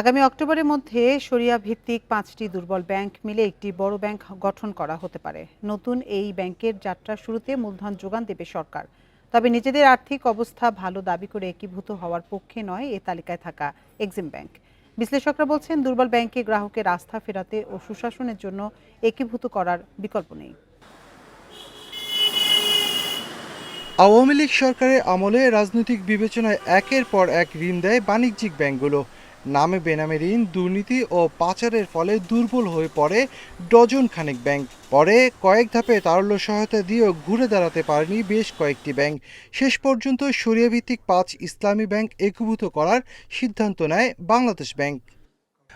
আগামী অক্টোবরের মধ্যে সরিয়া ভিত্তিক পাঁচটি দুর্বল ব্যাংক মিলে একটি বড় ব্যাংক গঠন করা হতে পারে। নতুন এই ব্যাংকের যাত্রার শুরুতে মূলধন যোগান দেবে সরকার। তবে নিজেদের আর্থিক অবস্থা ভালো দাবি করে একীভূত হওয়ার পক্ষে নয় এ তালিকায় থাকা এক্সিম ব্যাংক। বিশ্লেষকরা বলছেন, দুর্বল ব্যাংকে গ্রাহকের আস্থা ফেরাতে ও সুশাসনের জন্য একীভূত করার বিকল্প নেই। আওয়ামী লীগ সরকারের আমলে রাজনৈতিক বিবেচনায় একের পর এক ঋণ দেয় বাণিজ্যিক ব্যাংকগুলো। নামে বেনামে ঋণ, দুর্নীতি ও পাচারের ফলে দুর্বল হয়ে পড়ে ডজন খানেক ব্যাংক। পরে কয়েক ধাপে তারল্য সহায়তা দিয়েও ঘুরে দাঁড়াতে পারেনি বেশ কয়েকটি ব্যাংক। শেষ পর্যন্ত সরিয়াভিত্তিক পাঁচ ইসলামী ব্যাংক একীভূত করার সিদ্ধান্ত নেয় বাংলাদেশ ব্যাংক।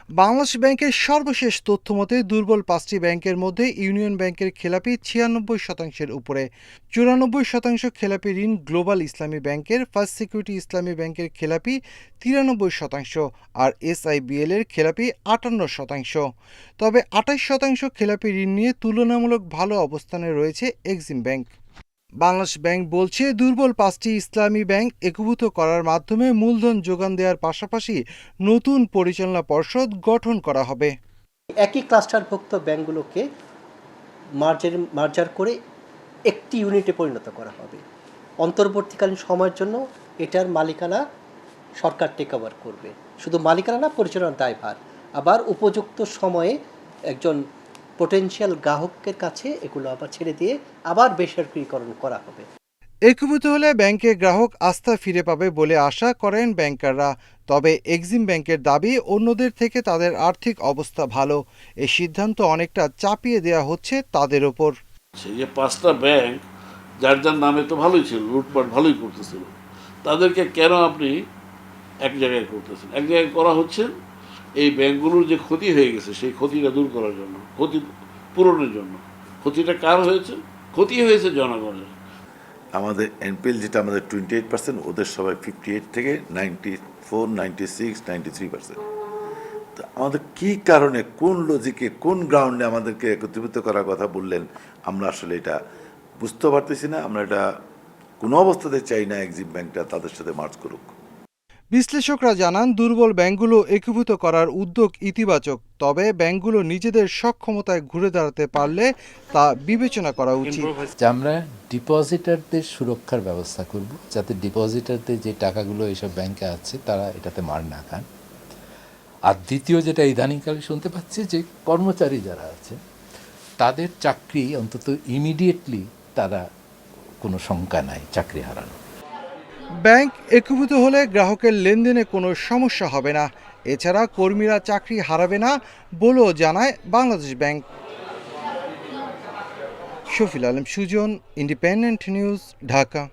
বাংলাদেশ ব্যাংকের সর্বশেষ তথ্য মতে দুর্বল পাঁচটি ব্যাংকের মধ্যে ইউনিয়ন ব্যাংকের খেলাপি ছিয়ানব্বই শতাংশের উপরে। চুরানব্বই শতাংশ খেলাপি ঋণ গ্লোবাল ইসলামী ব্যাংকের, ফার্স্ট সিকিউরিটি ইসলামী ব্যাংকের খেলাপি তিরানব্বই শতাংশ আর এসআইবিএল এর খেলাপি আটান্ন শতাংশ। তবে আঠাশ শতাংশ খেলাপি ঋণ নিয়ে তুলনামূলক ভালো অবস্থানে রয়েছে এক্সিম ব্যাংক। বাংলাদেশ ব্যাংক বলছে, দুর্বল পাঁচটি ইসলামী ব্যাংক একীভূত করার মাধ্যমে মূলধন যোগান দেওয়ার পাশাপাশি নতুন পরিচালনা পর্ষদ গঠন করা হবে। একই ক্লাস্টারভুক্ত ব্যাংকগুলোকে মার্জার মার্জার করে একটি ইউনিটে পরিণত করা হবে। অন্তর্বর্তীকালীন সময়ের জন্য এটার মালিকানা সরকার টেক ওভার করবে। শুধু মালিকানা না, পরিচালনার দায়ভার। আবার উপযুক্ত সময়ে একজন পোটেনশিয়াল গ্রাহকের কাছে এগুলো আবার ছেড়ে দিয়ে আবার বেসরকারীকরণ করা হবে। একীভূত হলে ব্যাংকে গ্রাহক আস্থা ফিরে পাবে বলে আশা করেন ব্যাংকাররা। তবে এক্সিম ব্যাংকের দাবি অন্যদের থেকে তাদের আর্থিক অবস্থা ভালো। এই সিদ্ধান্ত অনেকটা চাপিয়ে দেওয়া হচ্ছে তাদের ওপর। সেই যে পাঁচটা ব্যাংক যার যার নামে তো ভালোই ছিল লুটপাট ভালোই করতেছিল তাদেরকে কেন আপনি এক জায়গায় করতেছেন? এক জায়গায় করা হচ্ছে এই ব্যাংকগুলোর যে ক্ষতি হয়ে গেছে, সেই ক্ষতিটা দূর করার জন্য, ক্ষতি পূরণের জন্য। ক্ষতিটা কার হয়েছে? ক্ষতি হয়েছে জনগণের। আমাদের এনপিএল যেটা আমাদের টোয়েন্টি এইট পার্সেন্ট ওদের সবাই ফিফটি এইট থেকে ninety four ninety six ninety three percent তো আমাদের কী কারণে, কোন লজিকে কোন গ্রাউন্ডে আমাদেরকে একত্রিত করার কথা বললেন, আমরা আসলে এটা বুঝতে পারতেছি না, আমরা এটা কোনো অবস্থাতে চাই না এক্সিম ব্যাংকটা তাদের সাথে মার্চ করুক। বিশ্লেষকরা জানান, দুর্বল ব্যাংকগুলো একীভূত করার উদ্যোগ ইতিবাচক, তবে ব্যাংকগুলো নিজেদের সক্ষমতায় ঘুরে দাঁড়াতে পারলে তা বিবেচনা করা উচিত। আমরা ডিপোজিটারদের সুরক্ষার ব্যবস্থা করব, যাতে ডিপোজিটারদের যে টাকাগুলো এইসব ব্যাংকে আছে, তারা এটাতে মার না খান। আর দ্বিতীয় যেটা ইদানিংকালে শুনতে পাচ্ছি, যে কর্মচারী যারা আছে, তাদের চাকরি অন্তত ইমিডিয়েটলি তারা কোনো শঙ্কা নাই, চাকরি হারানো ব্যাংক একীভূত হলে গ্রাহকের লেনদেনে কোনো সমস্যা হবে না। এছাড়া কর্মীরা চাকরি হারাবে না বলেও জানায় Bangladesh bank. Shafil Alam, Sujan, independent news, Dhaka.